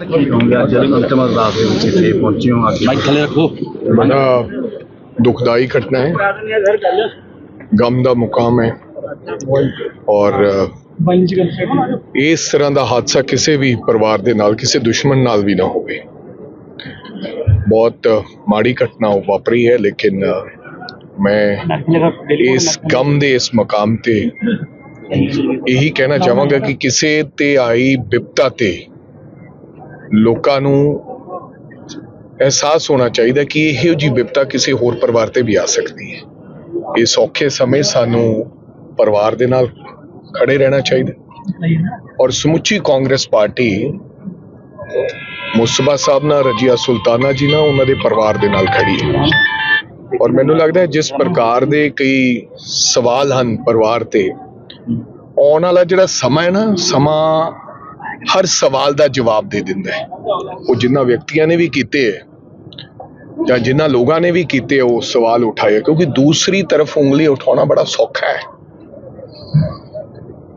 ਕੀ ਕਹੂੰਗਾ ਜਿਹੜੇ ਕਸਟਮਰ ਰਾਤ ਦੇ ਵਿੱਚ ਇੱਥੇ ਪਹੁੰਚੇ ਹੋ ਅੱਗੇ ਮਾਈਕ ਥੱਲੇ ਰੱਖੋ ਬੜਾ ਦੁਖਦਾਈ ਘਟਨਾ ਹੈ। ਗਮ ਦਾ ਮੁਕਾਮ ਹੈ। ਔਰ ਇਸ ਤਰ੍ਹਾਂ ਦਾ ਹਾਦਸਾ ਕਿਸੇ ਵੀ ਪਰਿਵਾਰ ਦੇ ਨਾਲ, ਕਿਸੇ ਦੁਸ਼ਮਣ ਨਾਲ ਵੀ ਨਾ ਹੋਵੇ। ਬਹੁਤ ਮਾੜੀ ਘਟਨਾ ਵਾਪਰੀ ਹੈ, ਲੇਕਿਨ ਮੈਂ ਇਸ ਗਮ ਦੇ ਇਸ ਮਕਾਮ ਤੇ ਇਹੀ ਕਹਿਣਾ ਚਾਹਾਂਗਾ ਕਿ ਕਿਸੇ ਤੇ ਆਈ ਵਿਪਤਾ ਤੇ ਲੋਕਾਂ ਨੂੰ ਅਹਿਸਾਸ ਹੋਣਾ ਚਾਹੀਦਾ ਕਿ ਇਹੋ ਜਿਹੀ ਵਿਪਤਾ ਕਿਸੇ ਹੋਰ ਪਰਿਵਾਰ ਤੇ ਵੀ ਆ ਸਕਦੀ ਹੈ। ਇਸ ਔਖੇ ਸਮੇਂ ਸਾਨੂੰ ਪਰਿਵਾਰ ਦੇ ਨਾਲ ਖੜੇ ਰਹਿਣਾ ਚਾਹੀਦਾ। ਔਰ ਸਮੁੱਚੀ ਕਾਂਗਰਸ ਪਾਰਟੀ ਮੁਸਬਾ ਸਾਹਿਬ ਨਾਲ, ਰਜੀਆ ਸੁਲਤਾਨਾ ਜੀ ਨਾਲ, ਉਹਨਾਂ ਦੇ ਪਰਿਵਾਰ ਦੇ ਨਾਲ ਖੜੀ ਹੈ। ਔਰ ਮੈਨੂੰ ਲੱਗਦਾ ਹੈ ਜਿਸ ਪ੍ਰਕਾਰ ਦੇ ਕਈ ਸਵਾਲ ਹਨ ਪਰਿਵਾਰ ਤੇ, ਆਉਣ ਵਾਲਾ ਜਿਹੜਾ ਸਮਾਂ ਹੈ ਨਾ, ਸਮਾਂ ਹਰ ਸਵਾਲ ਦਾ ਜਵਾਬ ਦੇ ਦਿੰਦਾ ਹੈ। ਉਹ ਜਿਨ੍ਹਾਂ ਵਿਅਕਤੀਆਂ ਨੇ ਵੀ ਕੀਤੇ ਹੈ ਜਾਂ ਜਿਨ੍ਹਾਂ ਲੋਕਾਂ ਨੇ ਵੀ ਕੀਤੇ ਉਹ ਸਵਾਲ ਉਠਾਏ ਕਿਉਂਕਿ ਦੂਸਰੀ ਤਰਫ ਉਂਗਲੀ ਉਠਾਉਣਾ ਬੜਾ ਸੌਖਾ ਹੈ।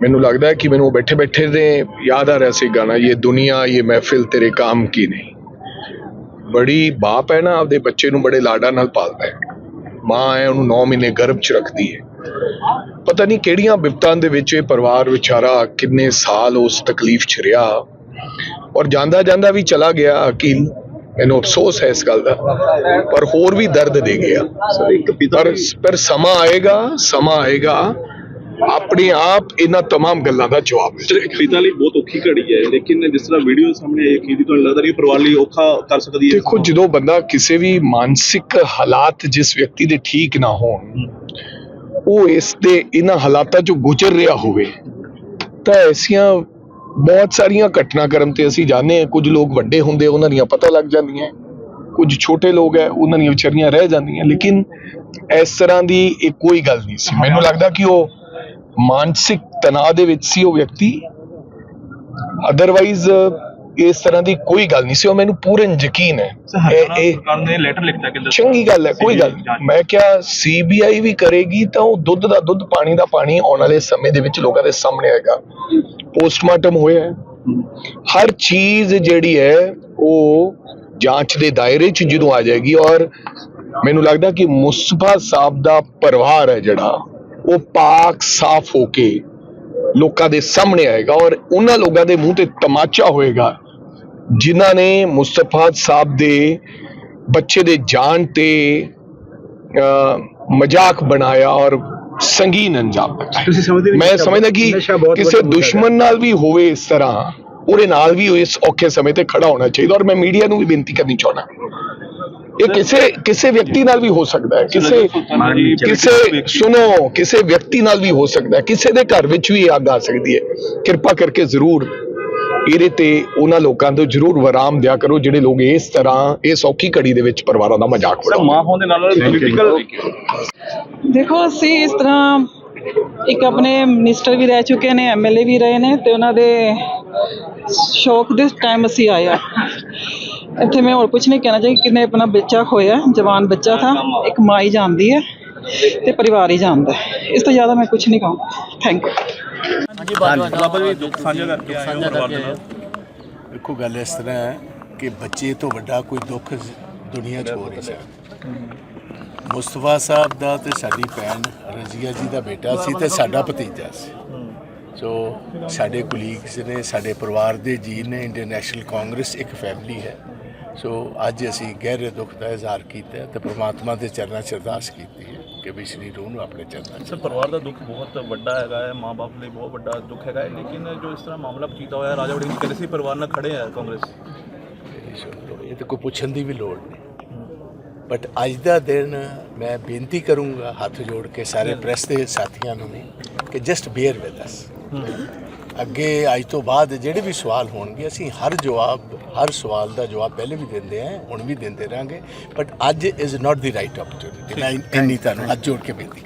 ਮੈਨੂੰ ਲੱਗਦਾ ਹੈ ਕਿ ਮੈਨੂੰ ਬੈਠੇ ਬੈਠੇ ਦੇ ਯਾਦ ਆ ਰਿਹਾ ਸੀ ਗਾਣਾ, ਇਹ ਦੁਨੀਆ, ਇਹ ਮਹਿਫਿਲ ਤੇਰੇ ਕਾਮ ਕੀ ਨਹੀਂ ਬੜੀ ਬਾਪ ਹੈ ਨਾ, ਆਪਦੇ ਬੱਚੇ ਨੂੰ ਬੜੇ ਲਾਡਾਂ ਨਾਲ ਪਾਲਦਾ ਹੈ। ਮਾਂ ਹੈ, ਉਹਨੂੰ 9 ਮਹੀਨੇ ਗਰਭ 'ਚ ਰੱਖਦੀ ਹੈ। ਪਤਾ ਨਹੀਂ ਕਿਹੜੀਆਂ ਬਿਪਤਾਂ ਦੇ ਵਿੱਚ ਇਹ ਪਰਿਵਾਰ ਵਿਚਾਰਾ ਕਿੰਨੇ ਸਾਲ ਉਸ ਤਕਲੀਫ 'ਚ ਰਿਹਾ ਔਰ ਜਾਂਦਾ ਜਾਂਦਾ ਵੀ ਚਲਾ ਗਿਆ ਅਕੀਲ ਮੈਨੂੰ ਅਫਸੋਸ ਹੈ ਇਸ ਗੱਲ ਦਾ ਪਰ ਹੋਰ ਵੀ ਦਰਦ ਦੇ ਗਿਆ ਇੱਕ ਪਿਤਾ ਪਰ ਪਰ ਸਮਾਂ ਆਏਗਾ ਸਮਾਂ ਆਏਗਾ ਆਪਣੇ ਆਪ ਇਹਨਾਂ तमाम ਗੱਲਾਂ ਦਾ ਜਵਾਬ ਸਰ ਮਿਲੇਗਾ ਇੱਕ ਪਿਤਾ ਲਈ ਬਹੁਤ ਔਖੀ ਘੜੀ ਹੈ ਲੇਕਿਨ ਜਿਸ ਤਰ੍ਹਾਂ ਵੀਡੀਓ ਸਾਹਮਣੇ ਆਈ ਕਿ ਤੁਹਾਨੂੰ ਲੱਗਦਾ ਨਹੀਂ ਪਰਿਵਾਰ ਲਈ ਔਖਾ ਕਰ ਸਕਦੀ ਹੈ ਦੇਖੋ ਜਦੋਂ ਬੰਦਾ ਕਿਸੇ ਵੀ ਮਾਨਸਿਕ ਹਾਲਾਤ ਜਿਸ ਵਿਅਕਤੀ ਦੇ ਠੀਕ ਨਾ ਹੋਣ ਉਹ ਇਸ ਦੇ ਇਹਨਾਂ ਹਾਲਾਤਾਂ ਚੋਂ ਗੁਜ਼ਰ ਰਿਹਾ ਹੋਵੇ, ਤਾਂ ਐਸੀਆਂ ਬਹੁਤ ਸਾਰੀਆਂ ਘਟਨਾਕ੍ਰਮ ਤੇ ਅਸੀਂ ਜਾਣਦੇ ਹਾਂ। ਕੁਝ ਲੋਕ ਵੱਡੇ ਹੁੰਦੇ ਉਹਨਾਂ ਦੀਆਂ ਪਤਾ ਲੱਗ ਜਾਂਦੀਆਂ ਕੁਝ ਛੋਟੇ ਲੋਕ ਹੈ, ਉਹਨਾਂ ਦੀਆਂ ਵਿਚਾਰੀਆਂ ਰਹਿ ਜਾਂਦੀਆਂ। ਲੇਕਿਨ ਇਸ ਤਰ੍ਹਾਂ ਦੀ ਇਹ ਕੋਈ ਗੱਲ ਨਹੀਂ ਸੀ। ਮੈਨੂੰ ਲੱਗਦਾ ਕਿ ਉਹ ਮਾਨਸਿਕ ਤਣਾਅ ਦੇ ਵਿੱਚ ਸੀ, ਉਹ ਵਿਅਕਤੀ। ਅਦਰਵਾਈਜ਼ ਇਸ ਤਰ੍ਹਾਂ ਦੀ ਕੋਈ ਗੱਲ ਨਹੀਂ ਸੀ ਉਹ ਮੈਨੂੰ ਪੂਰਨ ਯਕੀਨ ਹੈ। ਇਹ ਇਹ ਸਰਕਾਰ ਨੇ ਲੈਟਰ ਲਿਖਤਾ ਕਿ ਚੰਗੀ ਗੱਲ ਹੈ ਕੋਈ ਗੱਲ। ਮੈਂ ਕਿਹਾ ਸੀਬੀਆਈ ਵੀ ਕਰੇਗੀ ਤਾਂ ਉਹ ਦੁੱਧ ਦਾ ਦੁੱਧ ਪਾਣੀ ਦਾ ਪਾਣੀ ਆਉਣ ਵਾਲੇ ਸਮੇਂ ਦੇ ਵਿੱਚ ਲੋਕਾਂ ਦੇ ਸਾਹਮਣੇ ਆਏਗਾ। ਪੋਸਟਮਾਰਟਮ ਹੋਇਆ ਹਰ ਚੀਜ਼ ਜਿਹੜੀ ਹੈ ਉਹ ਜਾਂਚ ਦੇ ਦਾਇਰੇ 'ਚ ਜਦੋਂ ਆ ਜਾਏਗੀ ਔਰ ਮੈਨੂੰ ਲੱਗਦਾ ਕਿ ਮੁਸਤਫਾ ਸਾਹਿਬ ਦਾ ਪਰਿਵਾਰ ਹੈ ਜਿਹੜਾ ਉਹ ਪਾਕ ਸਾਫ਼ ਹੋ ਕੇ ਲੋਕਾਂ ਦੇ ਸਾਹਮਣੇ ਆਏਗਾ ਔਰ ਉਹਨਾਂ ਲੋਕਾਂ ਦੇ ਮੂੰਹ ਤੇ ਤਮਾਚਾ ਹੋਏਗਾ। ਜਿਨ੍ਹਾਂ ਨੇ ਮੁਸਤਫਾ ਸਾਹਿਬ ਦੇ ਬੱਚੇ ਦੇ ਜਾਨ ਤੇ ਅਹ, ਮਜ਼ਾਕ ਬਣਾਇਆ ਔਰ ਸੰਗੀਨ ਅੰਜਾਮ ਲਗਾਇਆ ਤੁਸੀਂ ਸਮਝਦੇ ਮੈਂ ਸਮਝਦਾ ਕਿ ਕਿਸੇ ਦੁਸ਼ਮਣ ਨਾਲ ਵੀ ਹੋਵੇ ਇਸ ਤਰ੍ਹਾਂ ਉਹਦੇ ਨਾਲ ਵੀ ਇਸ ਔਖੇ ਸਮੇਂ ਤੇ ਖੜਾ ਹੋਣਾ ਚਾਹੀਦਾ ਔਰ ਮੈਂ ਮੀਡੀਆ ਨੂੰ ਵੀ ਬੇਨਤੀ ਕਰਨੀ ਚਾਹੁੰਦਾ। ਇਹ ਕਿਸੇ ਕਿਸੇ ਵਿਅਕਤੀ ਨਾਲ ਵੀ ਹੋ ਸਕਦਾ ਹੈ। ਕਿਸੇ ਕਿਸੇ ਸੁਣੋ ਕਿਸੇ ਵਿਅਕਤੀ ਨਾਲ ਵੀ ਹੋ ਸਕਦਾ ਹੈ। ਕਿਸੇ ਦੇ ਘਰ ਵਿੱਚ ਵੀ ਅੱਗ ਆ ਸਕਦੀ ਹੈ। ਕਿਰਪਾ ਕਰਕੇ ਜ਼ਰੂਰ ਇਹਦੇ ਤੇ ਉਹਨਾਂ ਲੋਕਾਂ ਤੋਂ ਜ਼ਰੂਰ ਵਿਰਾਮ ਦਿਆ ਕਰੋ ਜਿਹੜੇ ਲੋਕ ਇਸ ਤਰ੍ਹਾਂ ਇਸ ਔਖੀ ਘੜੀ ਦੇ ਵਿੱਚ ਪਰਿਵਾਰਾਂ ਦਾ ਮਜ਼ਾਕ ਉਡਾਉਂਦੇ ਮਾਂ ਹੋਣ ਦੇ ਨਾਲ ਨਾਲ ਪੋਲੀਟੀਕਲ ਦੇਖੋ। ਅਸੀਂ ਇਸ ਤਰ੍ਹਾਂ ਇੱਕ ਆਪਣੇ ਮਿਨਿਸਟਰ ਵੀ ਰਹਿ ਚੁੱਕੇ ਨੇ ਐਮਐਲਏ ਵੀ ਰਹੇ ਨੇ ਤੇ ਉਹਨਾਂ ਦੇ ਸ਼ੌਕ ਦੇ ਟਾਈਮ ਅਸੀਂ ਆਏ ਆ ਇੱਥੇ ਮੈਂ ਹੋਰ ਕੁਝ ਨਹੀਂ ਕਹਿਣਾ ਚਾਹੀਦਾ ਕਿਨੇ ਆਪਣਾ ਬੱਚਾ ਖੋਇਆ ਜਵਾਨ ਬੱਚਾ ਥਾ ਇੱਕ ਮਾਂ ਹੀ ਜਾਣਦੀ ਹੈ ਤੇ ਪਰਿਵਾਰ ਹੀ ਜਾਣਦਾ ਹੈ। ਇਸ ਤੋਂ ਜ਼ਿਆਦਾ ਮੈਂ ਕੁਝ ਨਹੀਂ ਕਹਾਂ ਥੈਂਕ ਯੂ ਬਾਬਾ ਜੀ ਦੁੱਖ ਸਾਂਝਾ ਕਰਕੇ ਆਏ ਗੱਲ ਇਸ ਤਰ੍ਹਾਂ ਹੈ ਕਿ ਬੱਚੇ ਤੋਂ ਵੱਡਾ ਕੋਈ ਦੁੱਖ ਦੁਨੀਆ 'ਚ ਹੋ ਨਹੀਂ ਸਕਦਾ। ਮੁਸਤਫਾ ਸਾਹਿਬ ਦਾ ਤੇ ਸਾਡੀ ਭੈਣ ਰਜ਼ੀਆ ਜੀ ਦਾ ਬੇਟਾ ਸੀ ਤੇ ਸਾਡਾ ਭਤੀਜਾ ਸੀ। ਸੋ ਸਾਡੇ ਕੁਲੀਗਸ ਨੇ ਸਾਡੇ ਪਰਿਵਾਰ ਦੇ ਜੀ ਨੇ ਇੰਟਰਨੈਸ਼ਨਲ ਕਾਂਗਰਸ ਇੱਕ ਫੈਮਿਲੀ ਹੈ। ਸੋ ਅੱਜ ਅਸੀਂ ਗਹਿਰੇ ਦੁੱਖ ਦਾ ਇਜ਼ਹਾਰ ਕੀਤਾ ਤੇ ਪ੍ਰਮਾਤਮਾ ਦੇ ਚਰਨਾਂ 'ਚ ਅਰਦਾਸ ਕੀਤੀ ਹੈ। ਕਿ ਵੀ ਸ਼੍ਰੀ ਰੂਹ ਨੂੰ ਆਪਣੇ ਚਰਨਾਂ 'ਚ ਸਰ ਪਰਿਵਾਰ ਦਾ ਦੁੱਖ ਬਹੁਤ ਵੱਡਾ ਹੈਗਾ ਹੈ ਮਾਂ-ਬਾਪ ਲਈ ਬਹੁਤ ਵੱਡਾ ਦੁੱਖ ਹੈਗਾ ਹੈ ਲੇਕਿਨ ਜੋ ਇਸ ਤਰ੍ਹਾਂ ਮਾਮਲਾ ਪਚੀਤਾ ਹੋਇਆ ਰਾਜਾ ਵੜਿੰਗ ਕਹਿੰਦੇ ਸੀ ਪਰਿਵਾਰ ਨਾਲ ਖੜੇ ਹੈ ਕਾਂਗਰਸ। ਇਹ ਤਾਂ ਕੋਈ ਪੁੱਛਣ ਦੀ ਵੀ ਲੋੜ ਨਹੀਂ। ਬਟ ਅੱਜ ਦਾ ਦਿਨ ਮੈਂ ਬੇਨਤੀ ਕਰੂੰਗਾ ਹੱਥ ਜੋੜ ਕੇ ਸਾਰੇ ਪ੍ਰੈਸ ਦੇ ਸਾਥੀਆਂ ਨੂੰ ਵੀ ਕਿ ਜਸਟ ਬੀਅਰ ਵਿਦ ਅਸ ਅੱਗੇ ਅੱਜ ਤੋਂ ਬਾਅਦ ਜਿਹੜੇ ਵੀ ਸਵਾਲ ਹੋਣਗੇ ਅਸੀਂ ਹਰ ਜਵਾਬ ਹਰ ਸਵਾਲ ਦਾ ਜਵਾਬ ਪਹਿਲੇ ਵੀ ਦਿੰਦੇ ਆਂ ਹੁਣ ਵੀ ਦਿੰਦੇ ਰਾਂਗੇ ਬਟ ਅੱਜ is not the right opportunity ਮੈਂ ਇੰਨੀ ਤੁਹਾਨੂੰ ਹੱਥ ਜੋੜ ਕੇ ਬੇਨਤੀ